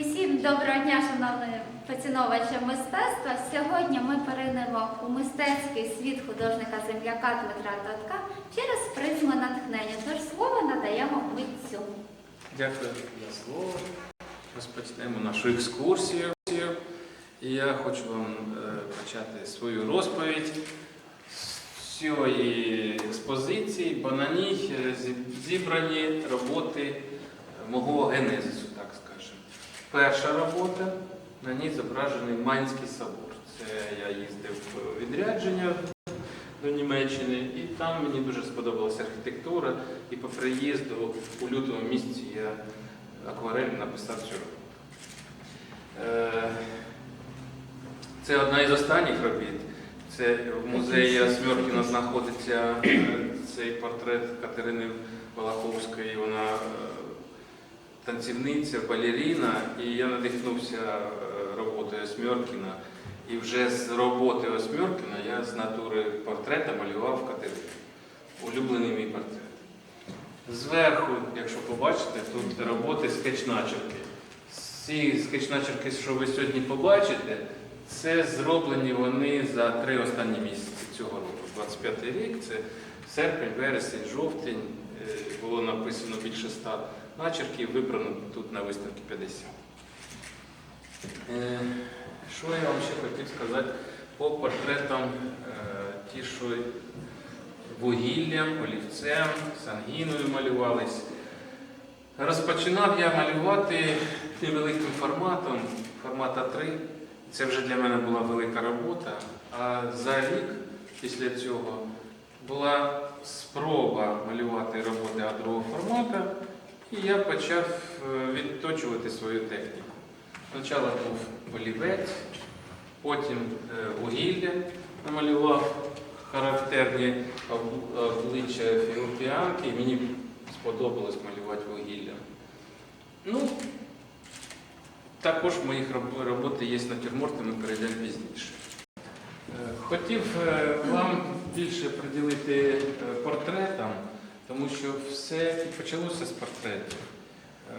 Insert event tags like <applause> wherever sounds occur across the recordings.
Усім доброго дня, шановні поціновувачі мистецтва. Сьогодні ми перейдемо у мистецький світ художника земляка Дмитра Татка через призму натхнення. Тож слово надаємо митцю. Дякую за слово. Розпочнемо нашу екскурсію. І я хочу вам е, почати свою розповідь з цієї експозиції, бо на ній е, зібрані роботи мого генезису. Перша робота, на ній зображений Майнський собор. Це я їздив в відрядження до Німеччини, і там мені дуже сподобалася архітектура. І по приїзду у лютому місяці я акварель написав цю роботу. Е, Це одна із останніх робіт. Це в музеї Осьмеркіна знаходиться е, цей портрет Катерини Балаховської. Вона е, танцівниця, балеріна, і я надихнувся е, роботою Осьмеркіна. І вже з роботи Осьмеркіна я з натури портрета малював Катерину. Улюблений мій портрет. Зверху, якщо побачите, тут роботи скетчначерки. Ці скетчначерки, що ви сьогодні побачите, це зроблені вони за три останні місяці цього року. 25 рік, це серпень, вересень, жовтень. Е, Було написано більше ста начерків, вибрано тут на виставці 50. Е, Що я вам ще хотів сказати по портретам, е, ті, що вугіллям, олівцем, сангіною малювались. Розпочинав я малювати невеликим форматом, формат А3. Це вже для мене була велика робота. А за рік після цього була спроба малювати роботи А2 формату, і я почав е, відточувати свою техніку. Спочатку був олівець, потім е, вугілля намалював характерні обличчя фінопіанки, і мені сподобалось малювати вугілля. Ну, також в моїх роботи є натюрморти, ми перейдемо пізніше. Е, Хотів вам більше приділити портретам, тому що все почалося з портретів. Е,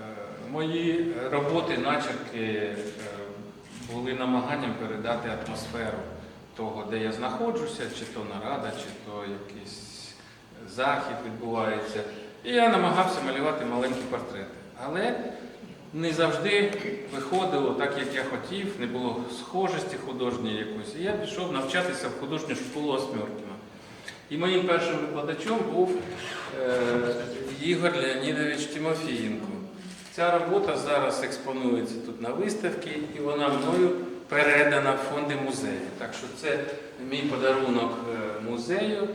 Мої роботи, начерки е, були намаганням передати атмосферу того, де я знаходжуся, чи то нарада, чи то якийсь захід відбувається. І я намагався малювати маленькі портрети. Але не завжди виходило так, як я хотів, не було схожості художньої якоїсь. І я пішов навчатися в художню школу Осьмеркіна. І моїм першим викладачом був Ігор Леонідович Тимофієнко. Ця робота зараз експонується тут на виставці, і вона мною передана в фонди музею. Так що це мій подарунок е, музею,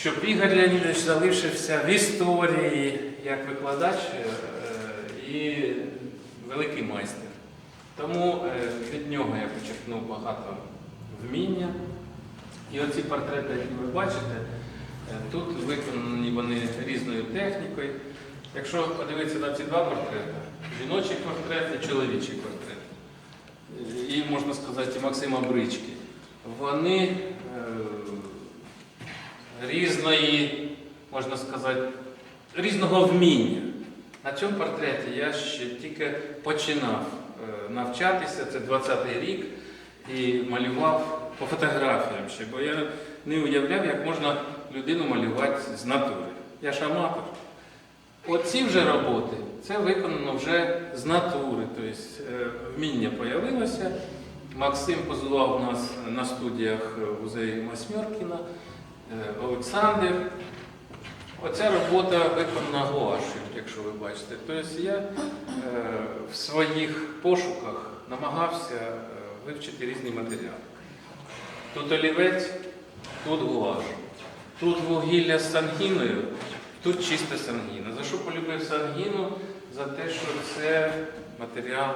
щоб Ігор Леонідович залишився в історії як викладач е, і великий майстер. Тому е, від нього я почерпнув багато вміння. І оці портрети, які ви бачите, е, тут виконані вони різною технікою. Якщо подивитися на ці два портрети, жіночий портрет і чоловічий портрет, е, і можна сказати, Максима Брички, вони е, різної, можна сказати, різного вміння. На цьому портреті я ще тільки починав е, навчатися, це 20-й рік, і малював по фотографіям ще, бо я не уявляв, як можна людину малювати з натури. Я ж аматор. Оці вже роботи, це виконано вже з натури, тобто е, вміння появилося. Максим позував нас на студіях музею Масьмеркіна, е, Олександр. Оця робота виконана гуашю, якщо ви бачите. Тобто я е, в своїх пошуках намагався вивчити різні матеріали. Тут олівець, тут гуаш, тут вугілля з сангіною, тут чиста сангіна. За що полюбив сангіну? За те, що це матеріал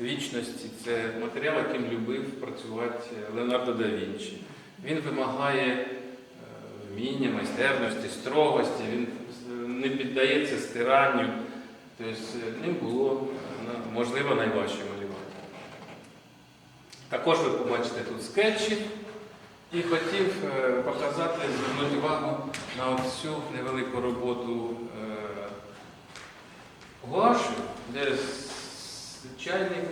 вічності, це матеріал, яким любив працювати Леонардо да Вінчі. Він вимагає е, вміння, майстерності, строгості, він е, не піддається стиранню. Тобто е, ним було можливо найважче малювати. Також ви побачите тут скетчі. І хотів е, показати, звернути увагу на цю невелику роботу е, гуашу, де чайник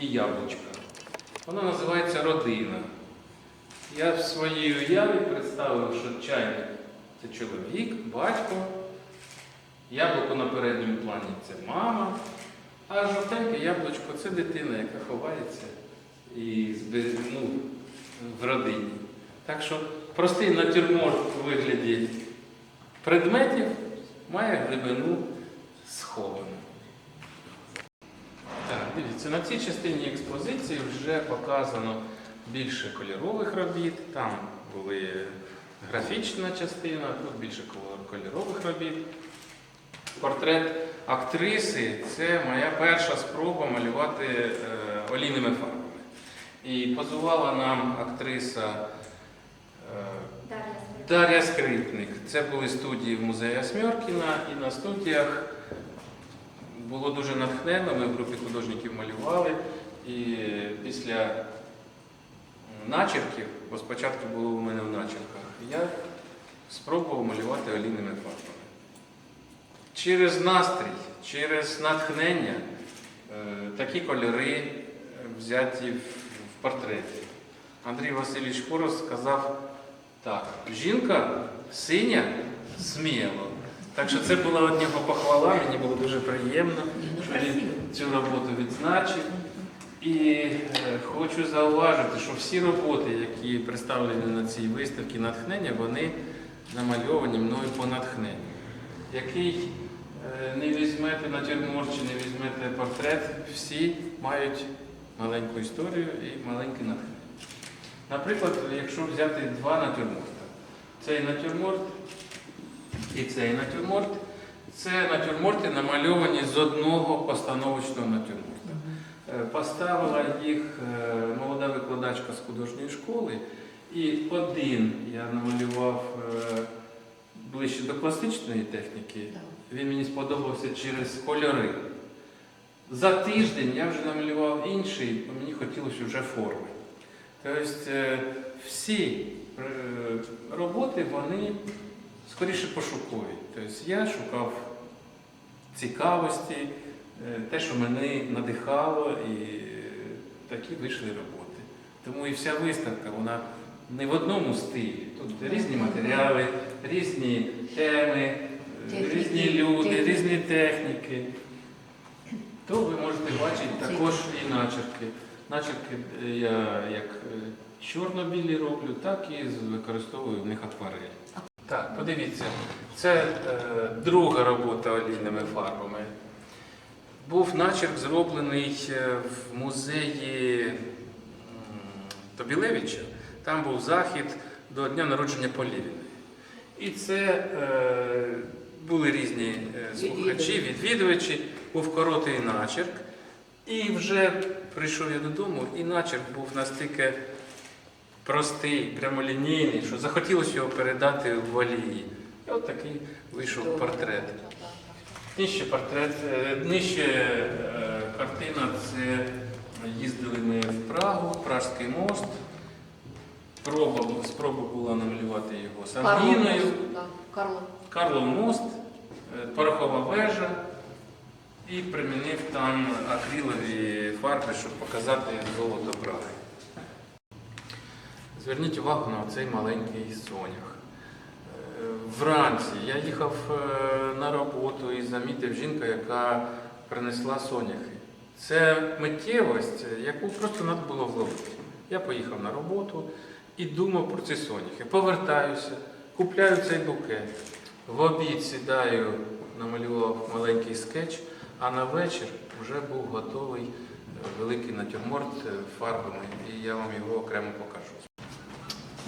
і яблучка. Вона називається родина. Я в своїй уяві представив, що чайник це чоловік, батько, яблуко на передньому плані це мама, а жовтеньке яблучко це дитина, яка ховається і ну, в родині. Так що простий натюрморт у вигляді предметів має глибину сховану. Так, дивіться, на цій частині експозиції вже показано більше кольорових робіт. Там були графічна частина, тут більше кольорових робіт. Портрет актриси це моя перша спроба малювати е, олійними фарбами. І позувала нам актриса е, Дар'я Скрипник. Це були студії в музеї Осьмьоркіна, і на студіях було дуже натхненно. Ми в групі художників малювали. І після начерків, бо спочатку було у мене в начерках, я спробував малювати олійними фарбами. Через настрій, через натхнення е, такі кольори взяті в портреті. Андрій Васильович Хорос сказав так, жінка синя сміло. Так що це була від нього похвала, мені було дуже приємно, що він цю роботу відзначив. І е, хочу зауважити, що всі роботи, які представлені на цій виставці натхнення, вони намальовані мною по натхненню. Який е, не візьмете натюрморт чи не візьмете портрет, всі мають маленьку історію і маленьке натхнення. Наприклад, якщо взяти два натюрморта, цей натюрморт і цей натюрморт, це натюрморти намальовані з одного постановочного натюрморта. Е, Поставила їх е, молода викладачка з художньої школи, і один я намалював е, ближче до класичної техніки. Він мені сподобався через кольори. За тиждень я вже намалював інший, бо мені хотілося вже форми. Тобто е, всі е, роботи, вони скоріше пошукові. Тобто я шукав цікавості, е, те, що мене надихало, і такі вийшли роботи. Тому і вся виставка, вона не в одному стилі. Тут різні матеріали, різні теми, різні люди, різні техніки. То ви можете бачити також і начерки. Начерки е, я як е, чорно-білі роблю, так і використовую в них акварель. Так, подивіться, це е, друга робота олійними фарбами. Був начерк зроблений е, в музеї Тобілевича. Там був захід до дня народження Полівіної. І це е, були різні слухачі, відвідувачі, був коротий начерк. І вже прийшов я додому, і начерк був настільки простий, прямолінійний, що захотілося його передати в волії. І от такий вийшов портрет. Нижче портрет, е, нижче е, картина це їздили ми в Прагу, Пражський мост. Проба, спроба була намалювати його Сангіною. Карло. Карлов мост, е, порохова вежа і примінив там акрилові фарби, щоб показати золото Праги. Зверніть увагу на цей маленький сонях. Е, Вранці я їхав е, на роботу і замітив жінку, яка принесла соняхи. Це миттєвость, яку просто треба було вловити. Я поїхав на роботу і думав про ці соняхи. Повертаюся, купляю цей букет. В обід сідаю, намалював маленький скетч, а на вечір вже був готовий е, великий натюрморт е, фарбами, і я вам його окремо покажу.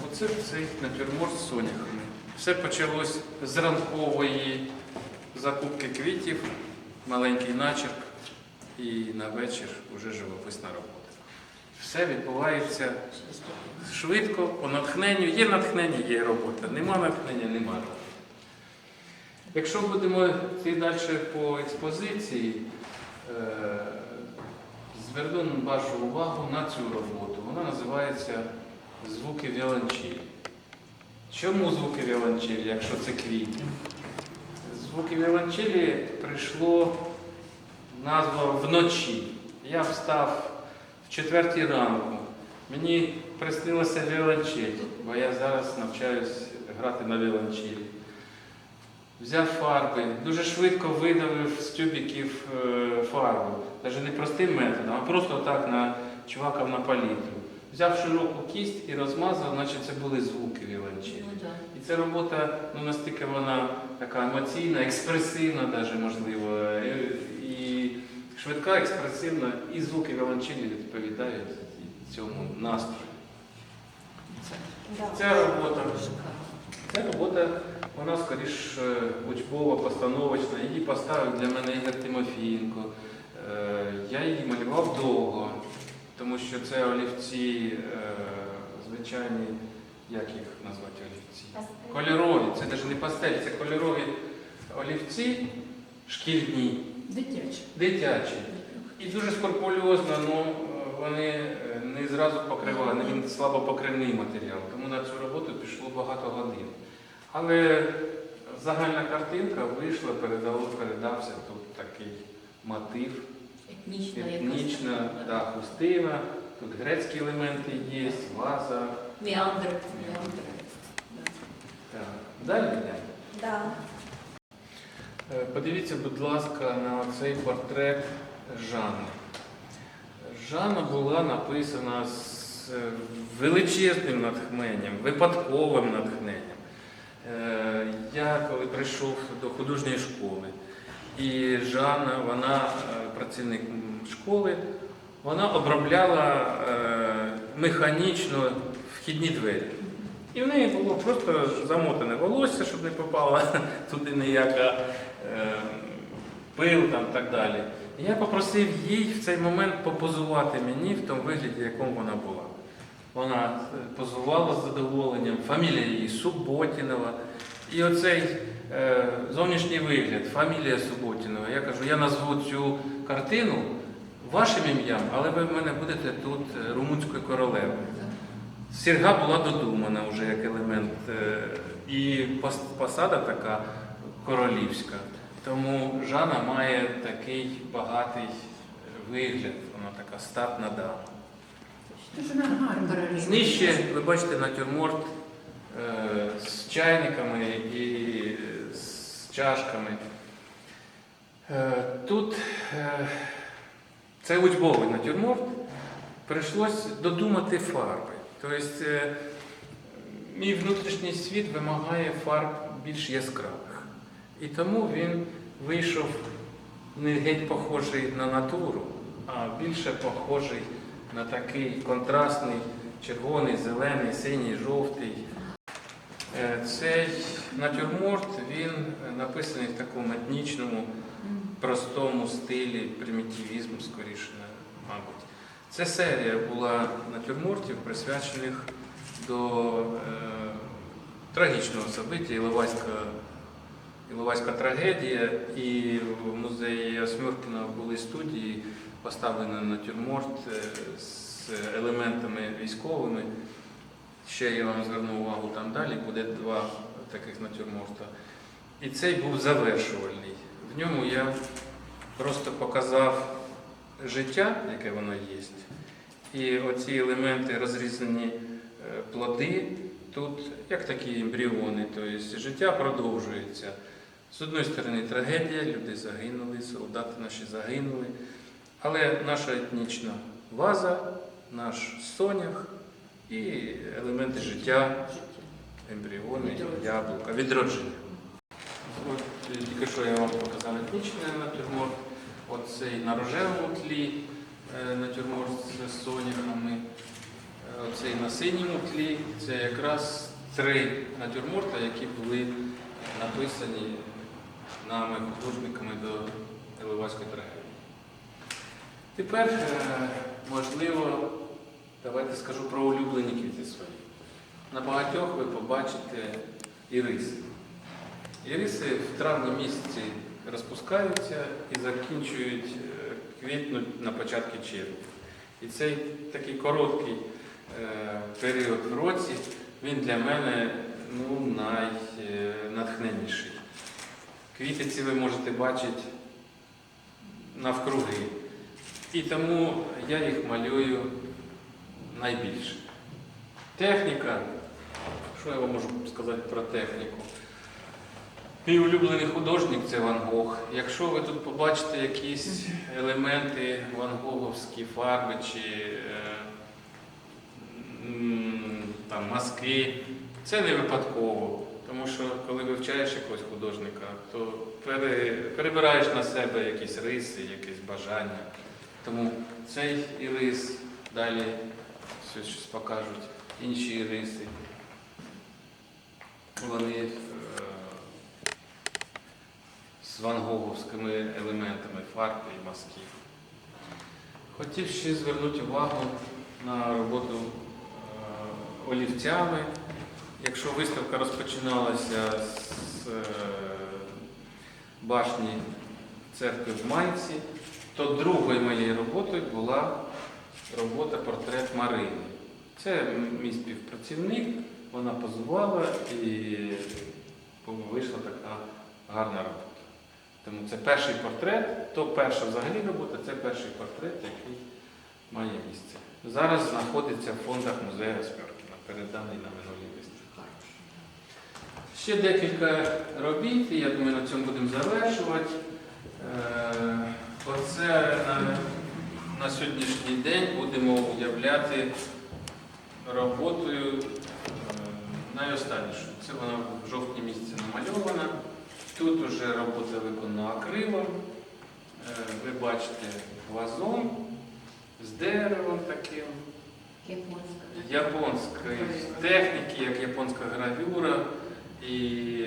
Оце цей натюрморт з соняхами. Все почалось з ранкової закупки квітів, маленький начерк, і на вечір вже живописна робота. Все відбувається швидко, по натхненню. Є натхнення, є робота. Нема натхнення, нема роботи. Якщо будемо йти далі по експозиції, е, зверну вашу увагу на цю роботу. Вона називається Звуки віолончелі. Чому звуки віолончелі, якщо це квіти? Звуки віолончелі прийшло назва вночі. Я встав в четвертій ранку. Мені приснилося віолончель, бо я зараз навчаюсь грати на віолончелі. Взяв фарби, дуже швидко видавив з тюбиків е, фарбу. Навіть не простим методом, а просто так на чувакав на палітру. Взяв широку кість і розмазав, наче це були звуки віолончелі. Ну. І ця робота, ну настільки вона така емоційна, експресивна, навіть можливо, і- і швидка, експресивна, і звуки віолончелі відповідають цьому настрою. Ця робота, ця робота, вона скоріш учбова, постановочна. Її поставив для мене Ігор Тимофієнко. Е, Я її малював довго, тому що це олівці е, звичайні, як їх назвати олівці? Кольорові, це навіть не пастель, це кольорові олівці шкільні, Дитячі. дитячі. І дуже скрупульозно, ну вони е, не зразу покривали, він слабо покривний матеріал, тому на цю роботу пішло багато годин. Але загальна картинка вийшла, передало, передався тут такий мотив, Етнічна етнічна, да, хустина, тут грецькі елементи є, ваза. Меандр. Меандр. Так. Далі йдемо. Да. Е, Подивіться, будь ласка, на цей портрет Жанни. Жанна була написана з е, величезним натхненням, випадковим натхненням. Е, Я коли прийшов до художньої школи, і Жанна, вона е, працівник школи, вона обробляла е, механічно вхідні двері. І в неї було просто замотане волосся, щоб не попало <laughs> туди ніяка пил там так далі. Я попросив їй в цей момент попозувати мені в тому вигляді, якому вона була. Вона е, позувала з задоволенням, фамілія її Суботінова. І оцей е, зовнішній вигляд, фамілія Суботінова. Я кажу, я назву цю картину вашим ім'ям, але ви в мене будете тут е, румунською королевою. Сірга була додумана вже як елемент, е, і посада така королівська. Тому Жанна має такий багатий вигляд, вона така статна дама. Реалізує. Ви бачите натюрморт е, з чайниками і з чашками. Е, тут е, це учбовий натюрморт. Прийшлось додумати фарби. Тобто мій внутрішній світ вимагає фарб більш яскравих. І тому він вийшов не геть похожий на натуру, а більше похожий на такий контрастний червоний, зелений, синій, жовтий. Е, Цей натюрморт він написаний в такому етнічному, простому стилі примітивізму, скоріше, мабуть. Це серія була натюрмортів, присвячених до е, трагічного собиття Іловайська, Іловайська трагедія. І в музеї Осьміркіна були студії, поставлені натюрморт е, з елементами військовими. Ще я вам зверну увагу там далі, буде два таких натюрморта. І цей був завершувальний. В ньому я просто показав життя, яке воно є. І оці елементи розрізані е, плоди, тут як такі ембріони, тобто життя продовжується. З одної сторони трагедія, люди загинули, солдати наші загинули. Але наша етнічна ваза, наш сонях і елементи життя, ембріони, яблука, відродження. От е, тільки що я вам показав етнічний натюрморт, оцей на рожевому тлі е, натюрморт з соняхами, е, оцей на синьому тлі. Це якраз три натюрморта, які були написані нами художниками до Іловайської трагедії. Тепер, е, можливо, давайте скажу про улюблені квіти свої. На багатьох ви побачите іриси. Іриси в травні місяці розпускаються і закінчують е, квітнуть на початку червня. І цей такий короткий е, період в році, він для мене ну, найнатхненніший. Квіти ці ви можете бачити навкруги. І тому я їх малюю найбільше. Техніка. Що я вам можу сказати про техніку? Мій улюблений художник це Ван Гог. Якщо ви тут побачите якісь елементи Ван Гоговські фарби чи е, там, маски, це не випадково. Тому що коли вивчаєш якогось художника, то пере, перебираєш на себе якісь риси, якісь бажання. Тому цей ірис далі щось щось покажуть, інші іриси. Вони е, з вангоговськими елементами фарби і масків. Хотів ще звернути увагу на роботу е, олівцями. Якщо виставка розпочиналася з е, башні церкви в Майці, то другою моєю роботою була робота портрет Марини. Це мій співпрацівник, вона позувала і вийшла така гарна робота. Тому це перший портрет, то перша взагалі робота, це перший портрет, який має місце. Зараз знаходиться в фондах музею Спьоркіна, переданий на минулій виставці. Ще декілька робіт, і я думаю, на цьому будемо завершувати. Е, Оце на, на сьогоднішній день будемо уявляти роботою е, найостаннішу. Це вона в жовтні місяці намальована. Тут уже робота виконана акрилом. Е, Ви бачите вазон з деревом таким японської техніки, як японська гравюра. І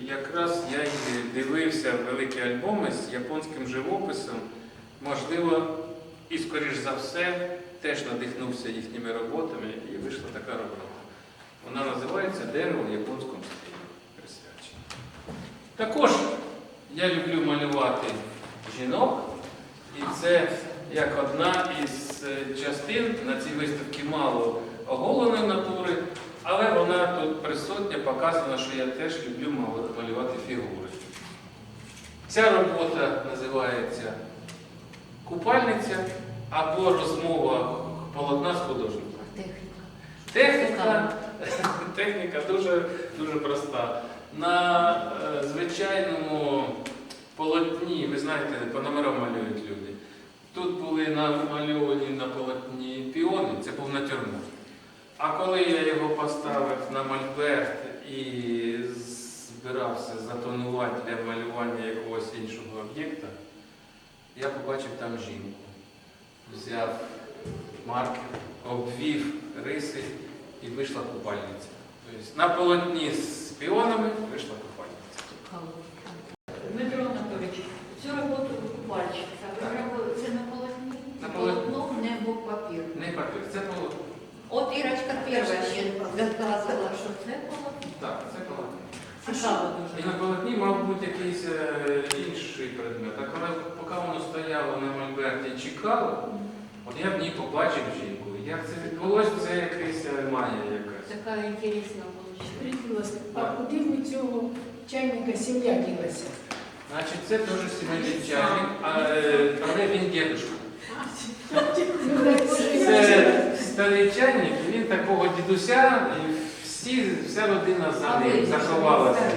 якраз я дивився великі альбоми з японським живописом. Можливо, і скоріш за все теж надихнувся їхніми роботами і вийшла така робота. Вона називається Дерево в японському стилі присвячена. Також я люблю малювати жінок, і це як одна із е, частин на цій виставці мало оголеної натури, але вона тут присутня, показана, що я теж люблю малювати фігури. Ця робота називається Купальниця або розмова полотна з художником. Техніка. Техніка, <laughs> техніка дуже, дуже проста. На е, звичайному полотні, ви знаєте, по номерам малюють люди. Тут були намальовані на полотні піони, це був натюрморт. А коли я його поставив на мольберт і збирався затонувати для малювання якогось іншого об'єкта, я побачив там жінку. Взяв маркер, обвів риси і вийшла купальниця. Тобто на полотні з піонами вийшла купальниця. Дмитро Анатолійович, цю роботу купальщиця це на полотні? На. Полотно, небо, папір. Не папір, це полотно. Ще доказувала, що це полотно. Так, це полотно. І на полотні мав бути якийсь е, інший предмет. А коли поки воно стояло на мольберті і чекало, от я в ній побачив жінку. Як це відбулося, це якась е, магія якась. Така інтересна вийшла. Скажіть, будь ласка, а куди ви цього чайника сім'я ділася? Значить, це теж сімейний чайник, а, е, але він дідушка. Ну, так, Це старий чайник, такого дідуся, і всі, вся родина за ним заховалася.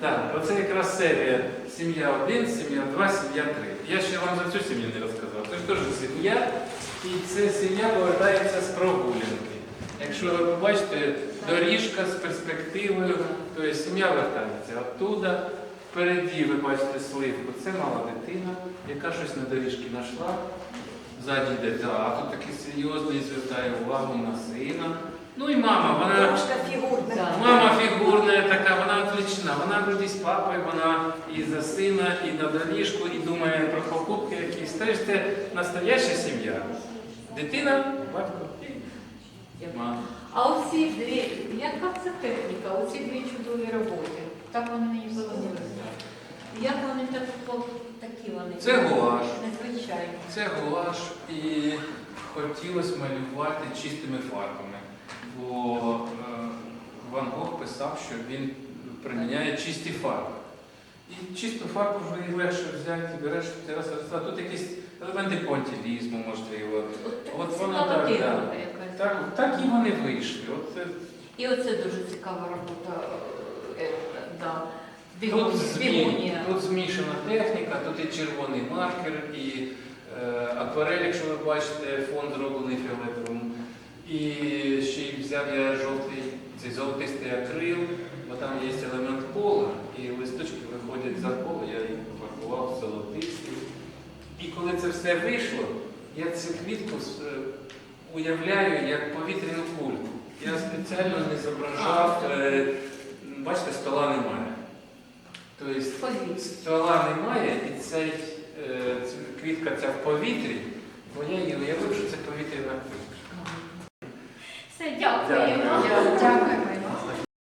так. Оце якраз серія сім'я 1, сім'я 2, сім'я 3. Я ще вам за цю сім'ю не розказав. Це ж теж сім'я, і ця сім'я повертається з прогулянки. Якщо ви побачите, доріжка з перспективою, то є сім'я вертається оттуда. Впереді ви бачите сливку. Це мала дитина, яка щось на доріжці знайшла. Ззаді йде тато, такий серйозний, звертає увагу на сина. Ну і мама, вона Так. Мама фігурна така, вона отлична. Вона вроді з папою, вона і за сина, і на доріжку, і думає про покупки якісь. Теж це настояща сім'я. Дитина, батько і мама. А оці дві, яка це техніка? Оці дві чудові роботи. Так вони мені подобаються. Як вони так, вони? Це гуаш. Незвичайні. Це гуаш і хотілося малювати чистими фарбами. Бо е, Ван Гог писав, що він приміняє чисті фарби. І чисту фарбу вже легше взяти, береш раз, раз, тут якісь елементи понтілізму, можливо. От воно так, да. Так, так і вони вийшли. От, І оце дуже цікава робота. е, е, да. Тут, змі, тут змішана техніка, тут і червоний маркер, і е, акварель, якщо ви бачите, фон зроблений фіолетовим. І ще й взяв я жовтий, цей золотистий акрил, бо там є елемент пола, і листочки виходять за поле, я їх пофарбував золотистий. І коли це все вийшло, я цю квітку е, уявляю як повітряну кульку. Я спеціально не зображав, е, бачите, стола немає. Тобто ствола немає, і цей, е, квітка ця в повітрі, бо я її уявив, що це повітряна квітка. Все, дякуємо.